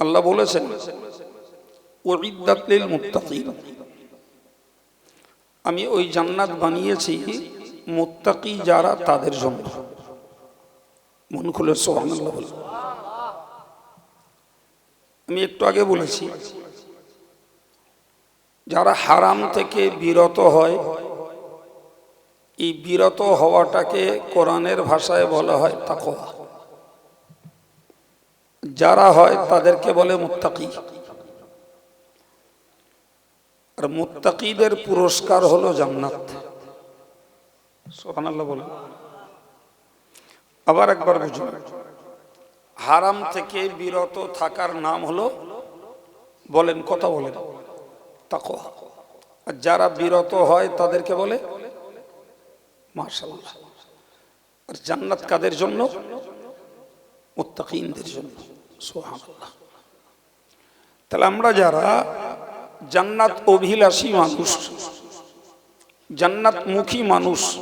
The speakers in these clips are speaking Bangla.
আল্লাহ বলেছেন আমি ওই জান্নাত বানিয়েছি মুত্তাকি যারা তাদের জন্য। মন খুলে আমি একটু আগে বলেছি, যারা হারাম থেকে বিরত হয়, এই বিরত হওয়াটাকে কোরআনের ভাষায় বলা হয় তাকওয়া। যারা হয় তাদেরকে বলে মুত্তাকি। আর মুত্তাকিদের পুরস্কার হলো জান্নাত। বলে আবার একবার বুঝুন। হারাম থেকে বিরত থাকার নাম হলো, বলেন, কথা বলেন, তাকওয়া। আর যারা বিরত হয় তাদেরকে বলে মার্শাল্লাহ আর জান্নাত কাদের জন্য? মুত্তাকিনদের জন্য। তাহলে আমরা যারা জান্নাত অভিলাষী মানুষ, জান্নাতমুখী মানুষ,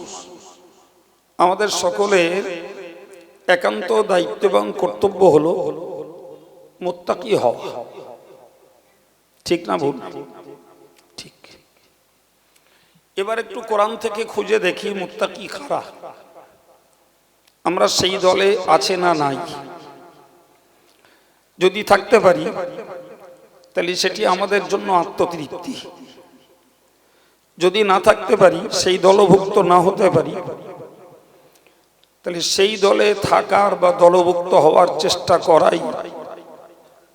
আমাদের সকলের একান্ত দায়িত্ব এবং কর্তব্য হলো মোত্তাকি হওয়া। ঠিক না ভুল? ঠিক। এবার একটু কোরআন থেকে খুঁজে দেখি মুত্তাকি খারা। আমরা সেই দলে আছে না নাই? যদি থাকতে পারি, তাহলে সেটি আমাদের জন্য আত্মতৃপ্তি। যদি না থাকতে পারি, সেই দলভুক্ত না হতে পারি, তাহলে সেই দলে থাকার বা দলভুক্ত হওয়ার চেষ্টা করাই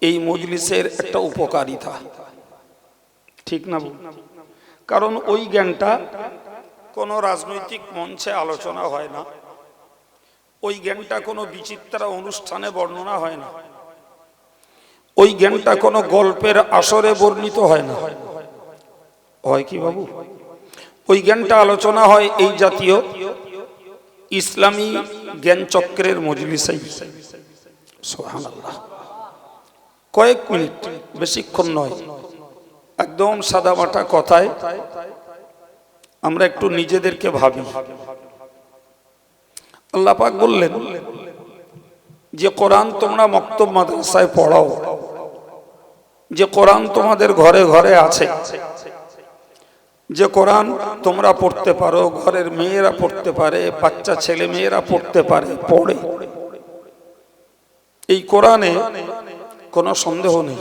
এই মজলিসের একটা উপকারিতা। ঠিক না কারণ ওই জ্ঞানটা কোনো রাজনৈতিক মঞ্চে আলোচনা হয় না। ওই জ্ঞানটা কোনো বিচিত্রা অনুষ্ঠানে বর্ণনা হয় না। ওই জ্ঞানটা কোনো গল্পের আসরে বর্ণিত হয় না। হয় কি বাবু? ওই জ্ঞানটা আলোচনা হয় এই জাতীয় ইসলামী জ্ঞান চক্রের মজলিসাই। কয়েক মিনিট, বেশিক্ষণ নয়। একদম সাদামাটা কথায় আমরা একটু নিজেদেরকে ভাবি। আল্লাহ পাক বললেন যে, কোরআন তোমরা মক্তব মাদ্রাসায় পড়াও। যে কোরআন তোমাদের ঘরে ঘরে আছে। যে কোরআন তোমরা পড়তে পারো, ঘরের মেয়েরা পড়তে পারে, বাচ্চা ছেলে মেয়েরা পড়তে পারে, পড়ে। এই কোরআনে কোনো সন্দেহ নেই।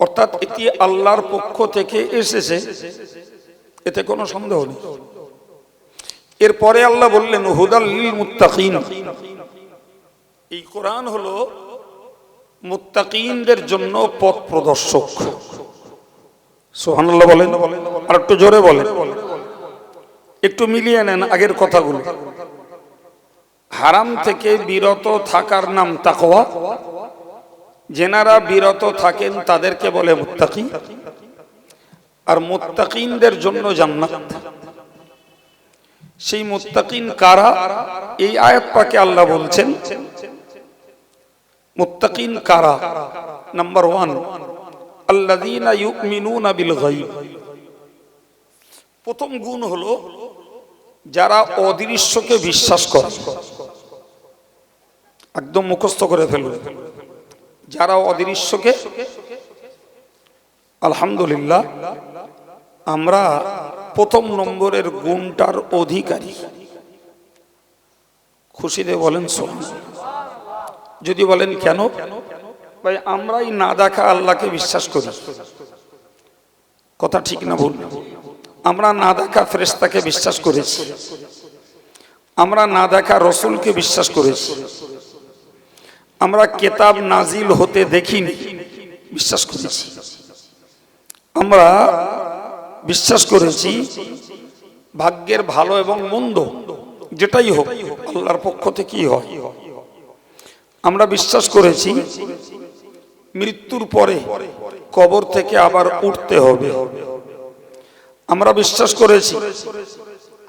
অর্থাৎ এটি আল্লাহর পক্ষ থেকে এসেছে, এতে কোনো সন্দেহ নেই। এরপরে আল্লাহ বললেন হুদাল্লিল মুত্তাকিন। এই কোরআন হলো মুত্তাকিনদের জন্য পথ প্রদর্শক। সোহানুল্লাহ বলেন আর একটু জোরে বলেন। একটু মিলিয়ে নেন আগের কথাগুলো। হারাম থেকে বিরত থাকার নাম তাকওয়া। যেনারা বিরত থাকেন তাদেরকে বলে মুত্তাকি আর মুত্তাকিনদের জন্য জান্নাত। সেই মুত্তাকিন কারা? এই আয়াত পাকে আল্লাহ বলছেন মুত্তাকিন কারা? নাম্বার ওয়ান আল্লাযীনা ইউমিনুনা বিল গায়ব। প্রথম গুণ হলো যারা অদৃশ্যকে বিশ্বাস করে। একদম মুখস্থ করে ফেলুন। যারা অদৃশ্যকে, আলহামদুলিল্লাহ, আমরা প্রথম নম্বরের গুণটার অধিকারী। খুশিতে বলেন শোন যদি বলেন কেন? ভাই, আমরাই না দেখা আল্লাহকে বিশ্বাস করি। কথা ঠিক না ভুল? আমরা না দেখা ফেরেস্তাকে বিশ্বাস করেছি। আমরা না দেখা রসুলকে বিশ্বাস করেছি। আমরা কেতাব নাজিল হতে দেখিনি, বিশ্বাস করেছি। আমরা বিশ্বাস করেছি, ভাগ্যের ভালো এবং মন্দ, যেটাই হোক, আল্লাহর পক্ষ থেকেই হয়। আমরা বিশ্বাস করেছি, মৃত্যুর পরে কবর থেকে আবার উঠতে হবে। আমরা বিশ্বাস করেছি,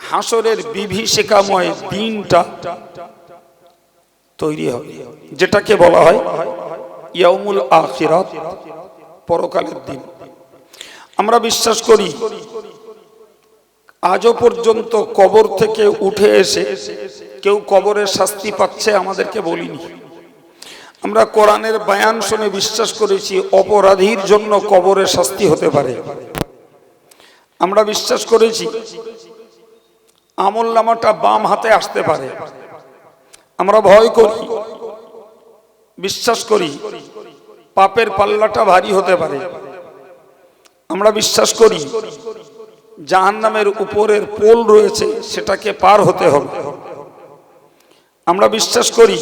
হাসরের বিভীষিকাময় দিনটা তৈরি হবে, যেটাকে বলা হয় ইয়ামুল আখিরাত, পরকালের দিন। আমরা বিশ্বাস করি, আজও পর্যন্ত কবর থেকে উঠে এসে কেউ কবরের শাস্তি পাচ্ছে আমাদেরকে বলিনি। আমরা কোরআনের বায়ান শুনে বিশ্বাস করেছি, অপরাধীর জন্য কবরে শাস্তি হতে পারে। আমরা বিশ্বাস করেছি, আমল নামাটা বাম হাতে আসতে পারে। আমরা ভয় করি, বিশ্বাস করি, পাপের পাল্লাটা ভারী হতে পারে। আমরা বিশ্বাস করি জাহান নামের উপরের পোল রয়েছে, সেটাকে পার হতে হবে। আমরা বিশ্বাস করি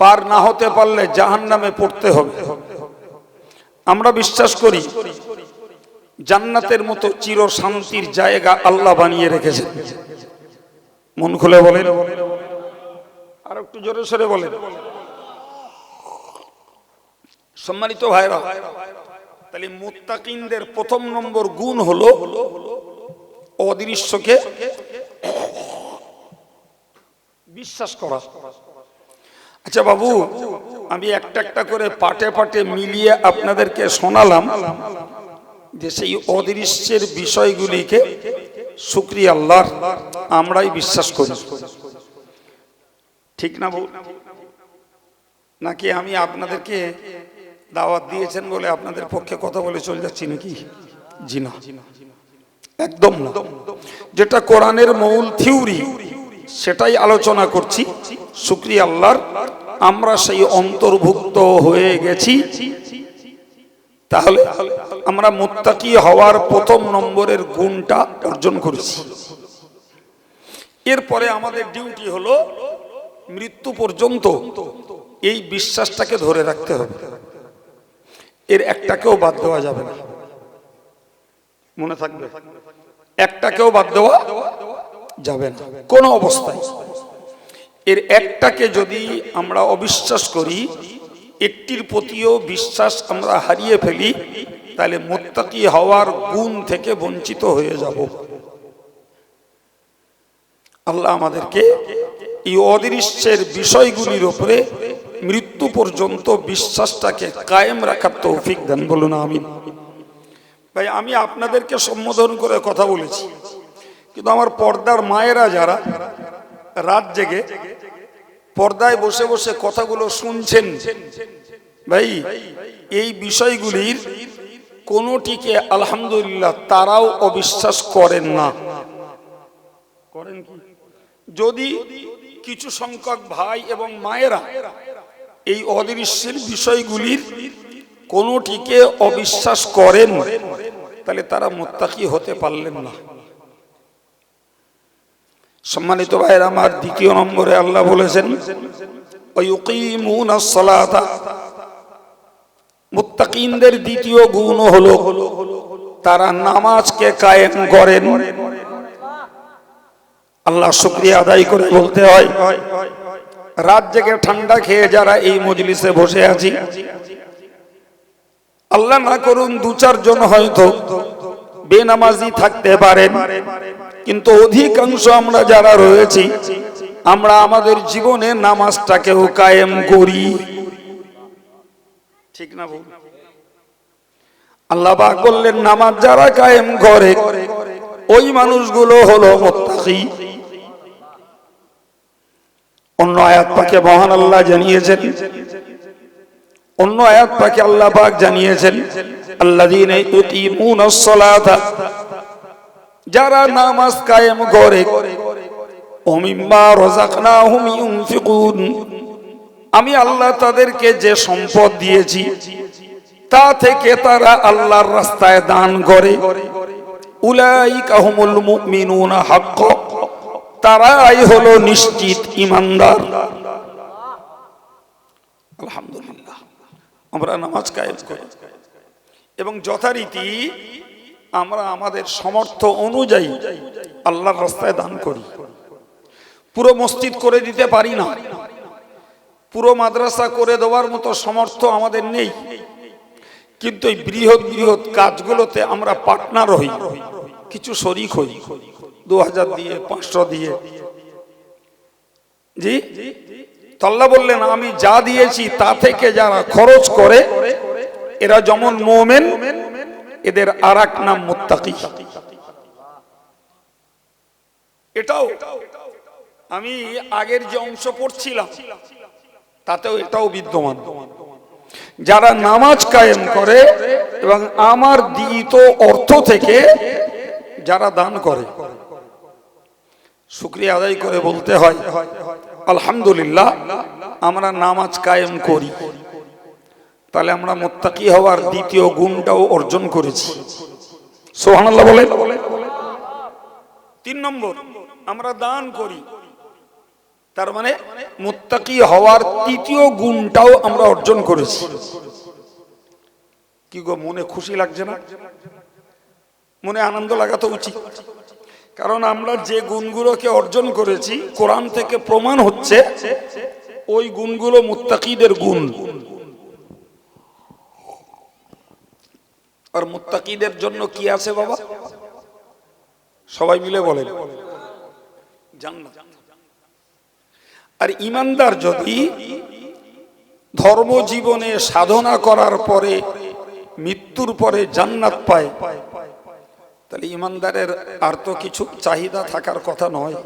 পার না হতে পারলে জাহান নামে পড়তে হবে। আমরা বিশ্বাস করি, জান্নাতের মতো চির শান্তির জায়গা আল্লাহ বানিয়ে রেখেছেন। মন খুলে বলেন। আর একটু জোরে সরে বলেন। সম্মানিত ভাইরা, তাহলে মুত্তাকিনদের প্রথম নম্বর গুণ হলো অদৃশ্যকে বিশ্বাস করা। আচ্ছা বাবু, আমি একটা একটা করে পাটে পাটে মিলিয়ে আপনাদেরকে শোনালাম যে সেই অদৃশ্যের বিষয়গুলিকে শুক্রিয়া আল্লাহর, আমরাই বিশ্বাস করি। ঠিক না বউ নাকি আমি আপনাদেরকে দাওয়াত দিয়েছেন বলে আপনাদের পক্ষে কথা বলে চলে যাচ্ছি নাকি? জিনা একদম যেটা কোরআনের মূল থিওরি সেটাই আলোচনা করছি। শুক্রিয়া আল্লাহর। আমরা সেই অন্তর্ভুক্ত হয়ে গেছি। তাহলে আমরা মুত্তাকি হওয়ার প্রথম নম্বরের গুণটা অর্জন করেছি। এরপরে আমাদের ডিউটি হলো মৃত্যু পর্যন্ত এই বিশ্বাসটাকে ধরে রাখতে হবে। এর একটাকেও বাদ দেওয়া যাবে না। মনে থাকবে। একটাকেও বাদ দেওয়া যাবে না কোনো অবস্থায়। এর একটাকে যদি আমরা অবিশ্বাস করি, একটির প্রতিও বিশ্বাস আমরা হারিয়ে ফেলি, তাহলে মোত্তাকি হওয়ার গুণ থেকে বঞ্চিত হয়ে যাব। আল্লাহ আমাদেরকে এই অদৃশ্যের বিষয়গুলির উপরে মৃত্যু পর্যন্ত বিশ্বাসটাকে কায়েম রাখার তৌফিক দেন বলুন আমি ভাই, আমি আপনাদেরকে সম্বোধন করে কথা বলেছি। কিন্তু আমার পর্দার মায়েরা যারা, রাত জেগে পর্দায় বসে বসে কথাগুলো শুনছেন। ভাই, এই বিষয়গুলির কোনোটিকে আলহামদুলিল্লাহ তারাও অবিশ্বাস করেন না। করেন কি? যদি কিছু সংখ্যক ভাই এবং মায়েরা এই অদৃশ্যের বিষয়গুলির কোনোটিকে অবিশ্বাস করেন, তাহলে তারা মোত্তাকি হতে পারলেন না। সম্মানিত ভাইয়ের, আমার দ্বিতীয় নম্বরে আল্লাহ বলেছেন মুত্তাকিনদের দ্বিতীয় গুণ হলো, তারা নামাজকে কায়েম করেন। আল্লাহ শুক্রিয়া আদায় করে বলতে হয়, রাত জেগে ঠান্ডা খেয়ে যারা এই মজলিসে বসে আছি, আল্লাহ না করুন দু চারজন হয়তো বেনামাজি থাকতে পারেন। কিন্তু অধিকাংশ আমরা যারা রয়েছি, আমরা আমাদের জীবনে নামাজটাকেও কায়েম করি। ঠিক না আল্লাহ পাক বললেন, নামাজ যারা কায়েম করে, ওই মানুষগুলো হলো অন্য আয়াত পাকে মহান আল্লাহ জানিয়েছেন। অন্য আয়াত পাকে আল্লাহ জানিয়েছেন। যারা নামাজ কায়েম করে আমি আল্লাহ তাদেরকে যে সম্পদ দিয়েছি, তা থেকে তারা আল্লাহর রাস্তায় দান করে। তারাই হলো নিশ্চিত ইমানদার। আলহামদুলিল্লাহ, আমরা নামাজ কায়েম এবং যথারীতি আমরা আমাদের সমর্থ অনুযায়ী আল্লাহর রাস্তায় দান করি। পুরো মসজিদ করে দিতে পারি না। পুরো মাদ্রাসা করে দেওয়ার মতো সমর্থ আমাদের নেই। কিন্তু এই বৃহৎ বৃহৎ কাজগুলোতে আমরা পার্টনার হই। কিছু শরিক হই। দু হাজার দিয়ে, পাঁচশো দিয়ে। জি? তল্লা বললেন, আমি যা দিয়েছি তা থেকে যারা খরচ করে এরা যেমন মোমেন, এদের আর এক নাম মুত্তাকি। এটাও আমি আগের যে অংশ পড়ছিলাম, তাতেও এটাও বিদ্যমান। যারা নামাজ কায়েম করে এবং আমার দিত অর্থ থেকে যারা দান করে, শুক্রিয়া আদায় করে বলতে হয়, আলহামদুলিল্লাহ, আমরা নামাজ কায়েম করি। তাহলে আমরা মোত্তাকি হওয়ার দ্বিতীয় গুণটাও অর্জন করেছি। সোহানাল্লাহ বলে তিন নম্বর, আমরা দান করি। তার মানে মুত্তাকি হওয়ার তৃতীয় গুণটাও আমরা অর্জন করেছি। কি গো, মনে খুশি লাগছে না? মনে আনন্দ লাগা তো উচিত। কারণ আমরা যে গুণগুলোকে অর্জন করেছি, কোরআন থেকে প্রমাণ হচ্ছে, ওই গুণগুলো মুত্তাকিদের গুণ। আর মুত্তাকিদের জন্য কি আছে বাবা? সবাই মিলে বলেন। আর ইমানদার যদি ধর্ম জীবনে সাধনা করার পরে মৃত্যুর পরে জান্নাত পায়, তাহলে ইমানদারের আর তো কিছু চাহিদা থাকার কথা নয়।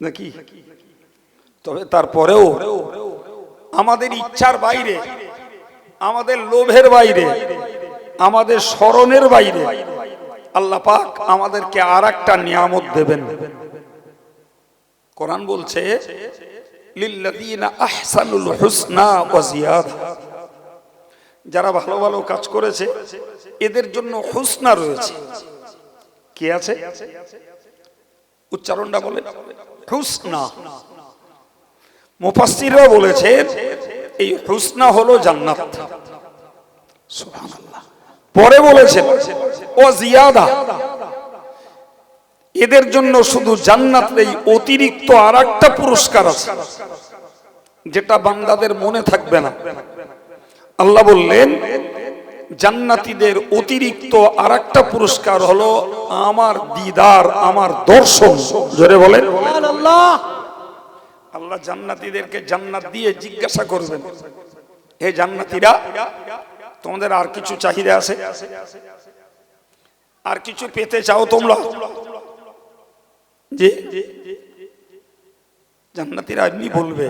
নাকি? তবে তারপরেও আমাদের ইচ্ছার বাইরে আমাদের লোভের বাইরে, আমাদের স্মরণের বাইরে আল্লাহ পাক আমাদেরকে আর একটা নিয়ামত দেবেন। কোরআন বলছে যারা ভালো ভালো কাজ করেছে, এদের জন্য হুসনা রয়েছে। কি আছে? উচ্চারণটা বলে হুসনা। মুফাসসিররা বলেছেন এই হুসনা হলো জান্নাত। পরে বলেছেন, ও জিয়াদা, এদের জন্য শুধু জান্নাত নেই, অতিরিক্ত আর একটা পুরস্কার আছে, যেটা বান্দাদের মনে থাকবে না। আল্লাহ বললেন, জান্নাতীদের অতিরিক্ত আর একটা পুরস্কার হলো আমার দিদার, আমার দর্শন। জোরে বলেন। আল্লাহ জান্নাতীদেরকে জান্নাত দিয়ে জিজ্ঞাসা করবেন, হে জান্নাতীরা, তোমাদের আর কিছু চাহিদা আছে? আর কিছু পেতে চাও তোমরা? যে জান্নাতীরা এমনি বলবে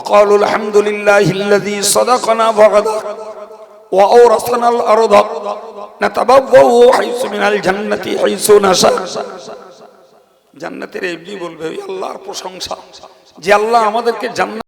অকালুল আলহামদুলিল্লাহিল্লাযী সাদাকানা ওয়াগাদা ওয়া আওরাসানা আল আরদা নাতাবাওয়াউ হাইসু মিনাল জান্নাতি হাইসু জান্নাতের এমনি বলবে আল্লাহর প্রশংসা। যে আল্লাহ আমাদেরকে জান্নাত